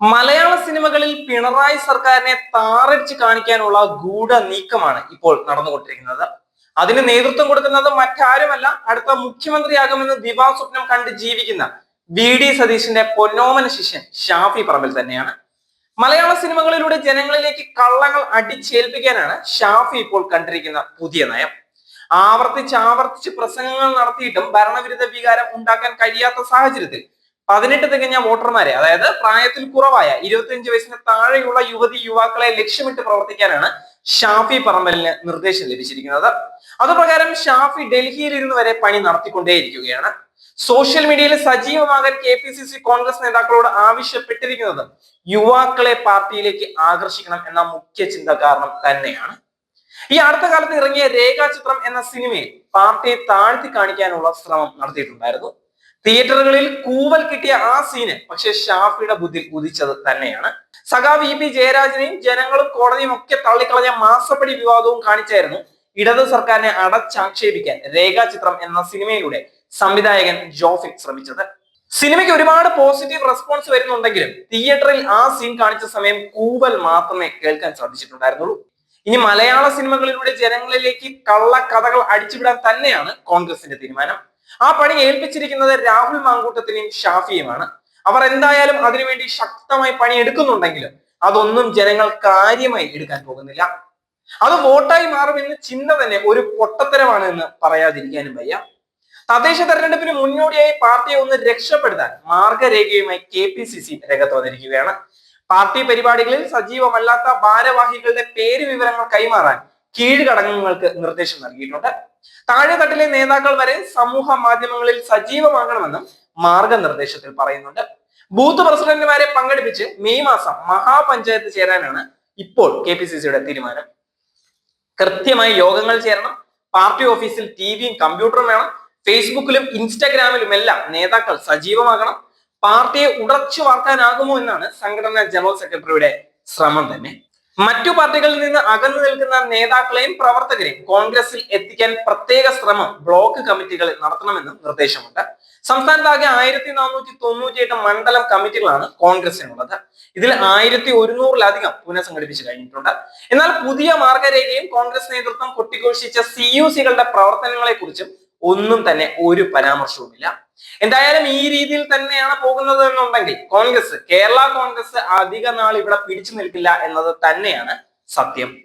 മലയാള സിനിമകളിൽ പിണറായി സർക്കാരിനെ താറടിച്ച് കാണിക്കാനുള്ള ഗൂഢ നീക്കമാണ് ഇപ്പോൾ നടന്നുകൊണ്ടിരിക്കുന്നത്. അതിന് നേതൃത്വം കൊടുക്കുന്നത് മറ്റാരുമല്ല അടുത്ത മുഖ്യമന്ത്രിയാകുമെന്ന് ദിവാ സ്വപ്നം കണ്ട് ജീവിക്കുന്ന വി ഡി സതീശിന്റെ പൊന്നോമന ശിഷ്യൻ ഷാഫി പറമ്പിൽ തന്നെയാണ്. മലയാള സിനിമകളിലൂടെ ജനങ്ങളിലേക്ക് കള്ളങ്ങൾ അടിച്ചേൽപ്പിക്കാനാണ് ഷാഫി ഇപ്പോൾ കണ്ടിരിക്കുന്ന പുതിയ നയം. ആവർത്തിച്ച് ആവർത്തിച്ച് പ്രസംഗങ്ങൾ നടത്തിയിട്ടും ഭരണവിരുദ്ധ വികാരം ഉണ്ടാക്കാൻ കഴിയാത്ത സാഹചര്യത്തിൽ പതിനെട്ട് തികഞ്ഞ വോട്ടർമാരെ അതായത് പ്രായത്തിൽ കുറവായ ഇരുപത്തിയഞ്ച് വയസ്സിന് താഴെയുള്ള യുവതി യുവാക്കളെ ലക്ഷ്യമിട്ട് പ്രവർത്തിക്കാനാണ് ഷാഫി പറമ്പലിന് നിർദ്ദേശം ലഭിച്ചിരിക്കുന്നത്. അതുപ്രകാരം ഷാഫി ഡൽഹിയിൽ ഇരുന്ന് വരെ പണി നടത്തിക്കൊണ്ടേയിരിക്കുകയാണ്. സോഷ്യൽ മീഡിയയിൽ സജീവമാകാൻ K P C C Congress നേതാക്കളോട് ആവശ്യപ്പെട്ടിരിക്കുന്നത് യുവാക്കളെ പാർട്ടിയിലേക്ക് ആകർഷിക്കണം എന്ന മുഖ്യ ചിന്ത കാരണം തന്നെയാണ്. ഈ അടുത്ത കാലത്ത് ഇറങ്ങിയ രേഖാചിത്രം എന്ന സിനിമയിൽ പാർട്ടിയെ താഴ്ത്തി കാണിക്കാനുള്ള ശ്രമം നടത്തിയിട്ടുണ്ടായിരുന്നു. തിയേറ്ററുകളിൽ കൂവൽ കിട്ടിയ ആ സീന് പക്ഷെ ഷാഫിയുടെ ബുദ്ധി ഉദിച്ചത് തന്നെയാണ്. സഖാവ് ഇ പി ജയരാജനെയും ജനങ്ങളും കോടതിയും ഒക്കെ തള്ളിക്കളഞ്ഞ മാസപ്പടി വിവാദവും കാണിച്ചായിരുന്നു ഇടത് സർക്കാരിനെ അടച്ചാക്ഷേപിക്കാൻ രേഖാചിത്രം എന്ന സിനിമയിലൂടെ സംവിധായകൻ ജോഫിൻ ശ്രമിച്ചത്. സിനിമയ്ക്ക് ഒരുപാട് പോസിറ്റീവ് റെസ്പോൺസ് വരുന്നുണ്ടെങ്കിലും തിയേറ്ററിൽ ആ സീൻ കാണിച്ച സമയം കൂവൽ മാത്രമേ കേൾക്കാൻ സാധിച്ചിട്ടുണ്ടായിരുന്നുള്ളൂ. ഇനി മലയാള സിനിമകളിലൂടെ ജനങ്ങളിലേക്ക് കള്ള കഥകൾ അടിച്ചുവിടാൻ തന്നെയാണ് കോൺഗ്രസിന്റെ തീരുമാനം. ആ പണി ഏൽപ്പിച്ചിരിക്കുന്നത് രാഹുൽ മാങ്കൂട്ടത്തിനെയും ഷാഫിയുമാണ്. അവർ എന്തായാലും അതിനുവേണ്ടി ശക്തമായി പണി എടുക്കുന്നുണ്ടെങ്കിലും അതൊന്നും ജനങ്ങൾ കാര്യമായി എടുക്കാൻ പോകുന്നില്ല. അത് വോട്ടായി മാറുമെന്ന് ചിന്ത തന്നെ ഒരു പൊട്ടത്തരമാണ് എന്ന് പറയാതിരിക്കാനും വയ്യ. തദ്ദേശ തെരഞ്ഞെടുപ്പിന് മുന്നോടിയായി പാർട്ടിയെ ഒന്ന് രക്ഷപ്പെടുത്താൻ മാർഗരേഖയുമായി കെ പി സി സി രംഗത്ത് വന്നിരിക്കുകയാണ്. പാർട്ടി പരിപാടികളിൽ സജീവമല്ലാത്ത ഭാരവാഹികളുടെ പേര് വിവരങ്ങൾ കൈമാറാൻ കീഴ്ഘടകങ്ങൾക്ക് നിർദ്ദേശം നൽകിയിട്ടുണ്ട്. താഴെത്തട്ടിലെ നേതാക്കൾ വരെ സമൂഹ മാധ്യമങ്ങളിൽ സജീവമാകണമെന്നും മാർഗനിർദ്ദേശത്തിൽ പറയുന്നുണ്ട്. ബൂത്ത് പ്രസിഡന്റുമാരെ പങ്കെടുപ്പിച്ച് മെയ് മാസം മഹാപഞ്ചായത്ത് ചേരാനാണ് ഇപ്പോൾ കെ പി സി സിയുടെ തീരുമാനം. കൃത്യമായി യോഗങ്ങൾ ചേരണം. പാർട്ടി ഓഫീസിൽ ടി വിയും കമ്പ്യൂട്ടറും വേണം. ഫേസ്ബുക്കിലും ഇൻസ്റ്റാഗ്രാമിലും എല്ലാം നേതാക്കൾ സജീവമാകണം. പാർട്ടിയെ ഉടച്ചു വാർക്കാനാകുമോ എന്നാണ് സംഘടനാ ജനറൽ സെക്രട്ടറിയുടെ ശ്രമം തന്നെ. മറ്റു പാർട്ടികളിൽ നിന്ന് അകന്നു നിൽക്കുന്ന നേതാക്കളെയും പ്രവർത്തകരെയും കോൺഗ്രസിൽ എത്തിക്കാൻ പ്രത്യേക ശ്രമം ബ്ലോക്ക് കമ്മിറ്റികൾ നടത്തണമെന്നും നിർദ്ദേശമുണ്ട്. സംസ്ഥാനത്താകെ ആയിരത്തി നാനൂറ്റി തൊണ്ണൂറ്റിയെട്ട് മണ്ഡലം കമ്മിറ്റികളാണ് കോൺഗ്രസിനുള്ളത്. ഇതിൽ ആയിരത്തി ഒരുന്നൂറിലധികം പുനഃസംഘടിപ്പിച്ചു കഴിഞ്ഞിട്ടുണ്ട്. എന്നാൽ പുതിയ മാർഗരേഖയും കോൺഗ്രസ് നേതൃത്വം കൊട്ടിഘോഷിച്ച സി യു സികളുടെ പ്രവർത്തനങ്ങളെ കുറിച്ചും ഒന്നും തന്നെ ഒരു പരാമർശവുമില്ല. എന്തായാലും ഈ രീതിയിൽ തന്നെയാണ് പോകുന്നത് എന്നുണ്ടെങ്കിൽ കോൺഗ്രസ് കേരള കോൺഗ്രസ് അധിക നാൾ ഇവിടെ പിടിച്ചു നിൽക്കില്ല എന്നത് തന്നെയാണ് സത്യം.